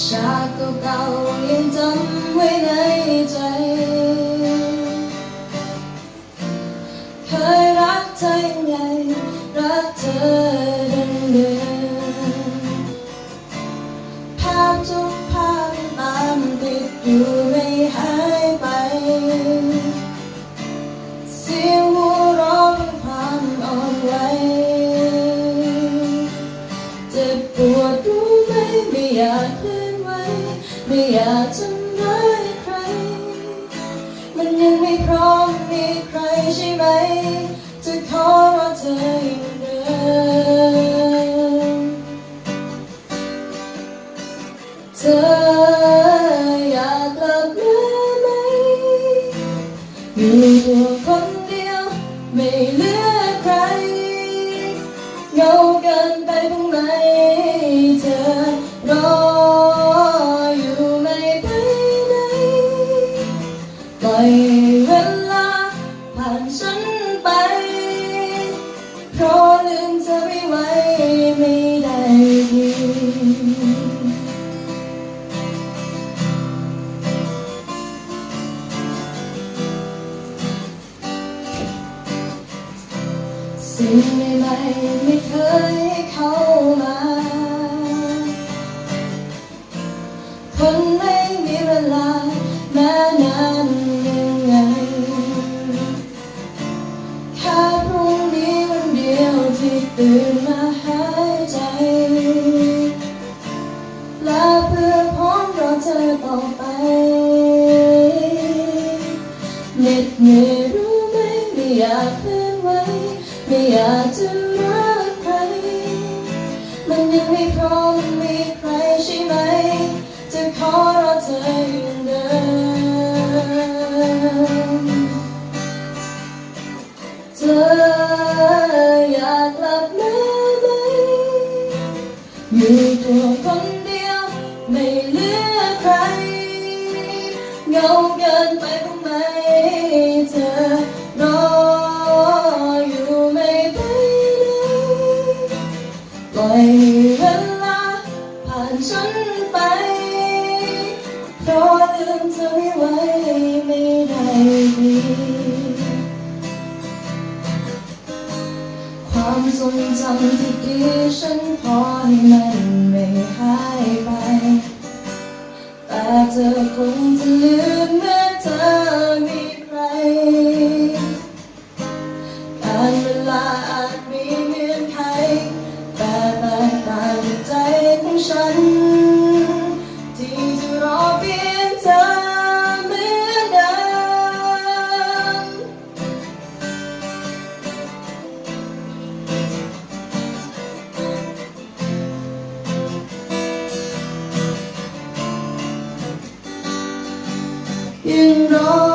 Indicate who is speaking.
Speaker 1: ชาติเก่าๆยังจำไว้ในใจ เคยรักเธอยังไงรักเธอดังเดิมภาพทุกภาพตามติดอยู่ไม่หายไป เสียงหัวเราะเป็นความอ่อนไหวเจ็บปวดรู้ไหมไม่อยากลื่อน ไม่อยากทำร้ายใคร มันยังไม่พร้อมมีใครใช่ไหม จะขอรอเธออย่างเดิมเธออยากกลับมาไหม อยู่ตัวคนเดียวไม่เหลือ สิ่งใหม่ๆไม่เคยเข้ามา คนไม่มีเวลาแม้นานยังไงแค่พรุ่งนี้วันเดียวที่ตื่นมาหายใจ และเพื่อพร้อมรอเธอต่อไปากจะรักใคร มันยังไม่พร้อมมีใครใช่ไหม จะขอรอเธออยู่เดิมเธออยากกลับมาไหม อยู่ตัวคนเดียวไม่เหลือใคร เงาเกินไป ไปเพราะลืมเธอไม่ไหวไม่ได้ดีความทรงจำที่ดีฉันขอให้มันไม่ ยังรอ